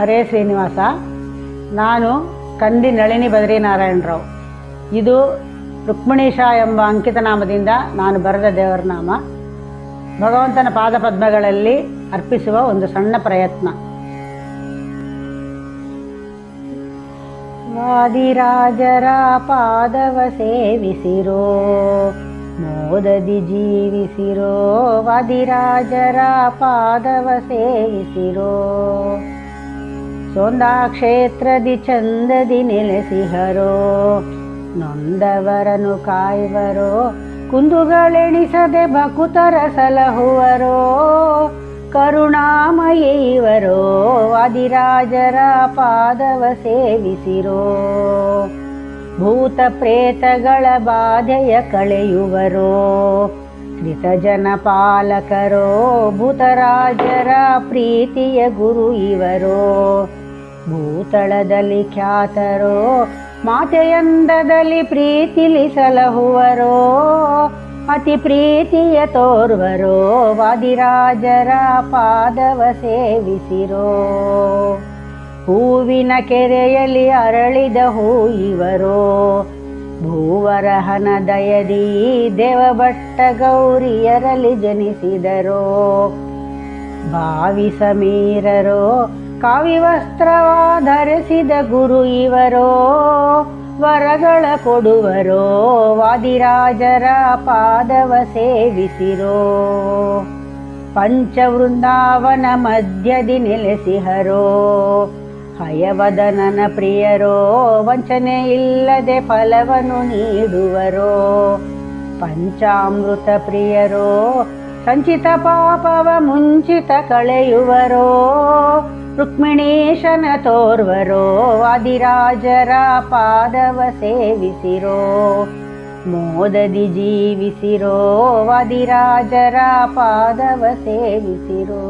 ಹರೇ ಶ್ರೀನಿವಾಸ. ನಾನು ಕಂದಿ ನಳಿನಿ ಬದ್ರಿನಾರಾಯಣರಾವ್. ಇದು ರುಕ್ಮಿಣೀಶ ಎಂಬ ಅಂಕಿತನಾಮದಿಂದ ನಾನು ಬರೆದ ದೇವರ ನಾಮ ಭಗವಂತನ ಪಾದಪದ್ಮಗಳಲ್ಲಿ ಅರ್ಪಿಸುವ ಒಂದು ಸಣ್ಣ ಪ್ರಯತ್ನ. ವಾದಿರಾಜರ ಪಾದವ ಸೇವಿಸಿರೋ, ಮೋದದಿ ಜೀವಿಸಿರೋ, ವಾದಿರಾಜರ ಪಾದವ ಸೇವಿಸಿರೋ ಸೋಂದಾ ಕ್ಷೇತ್ರದಿ ಚಂದದಿ ನೆಲೆಸಿಹರೋ ನೊಂದವರನು ಕಾಯುವರೋ, ಕುಂದುಗಳೆಣಿಸದೆ ಭಕುತರ ಸಲಹುವರೋ ಕರುಣಾಮಯೈವರೋ ಅಧಿರಾಜರ ಪಾದವ ಸೇವಿಸಿರೋ ಭೂತ ಪ್ರೇತಗಳ ಬಾಧೆಯ ಕಳೆಯುವರೋ ಕೃತಜನ ಪಾಲಕರೋ, ಭೂತರಾಜರ ಪ್ರೀತಿಯ ಗುರು ಇವರೋ ಭೂತಳದಲ್ಲಿ ಖ್ಯಾತರೋ, ಮಾತೆಯಂದದಲ್ಲಿ ಪ್ರೀತಿಲಿ ಸಲಹುವರೋ ಅತಿ ಪ್ರೀತಿಯ ತೋರ್ವರೋ, ವಾದಿರಾಜರ ಪಾದವ ಸೇವಿಸಿರೋ. ಹೂವಿನ ಕೆರೆಯಲ್ಲಿ ಅರಳಿದ ಹೂ ಇವರೋ ಭೂವರಹನ ದಯದಿ ದೇವಭಟ್ಟ ಗೌರಿಯರಲ್ಲಿ ಜನಿಸಿದರೋ. ಭಾವಿ ಸಮೀರರೋ ಕಾವಿ ವಸ್ತ್ರವ ಧರಿಸಿದ ಗುರು ಇವರೋ ವರಗಳ ಕೊಡುವರೋ, ವಾದಿರಾಜರ ಪಾದವ ಸೇವಿಸಿರೋ. ಪಂಚವೃಂದಾವನ ಮಧ್ಯದಿ ನೆಲೆಸಿಹರೋ, ಹಯವದನನ ಪ್ರಿಯರೋ ವಂಚನೆ ಇಲ್ಲದೆ ಫಲವನ್ನು ನೀಡುವರೋ. ಪಂಚಾಮೃತ ಪ್ರಿಯರೋ, ಸಂಚಿತ ಪಾಪವ ಮುಂಚಿತ ಕಳೆಯುವರೋ. ರುಕ್ಮಿಣೀಶನ ತೋರ್ವರೋ ವಾದಿರಾಜರ ಪಾದವ ಸೇವಿಸಿರೋ ಮೋದದಿ ಜೀವಿಸಿರೋ ವಾದಿರಾಜರ ಪಾದವ ಸೇವಿಸಿರೋ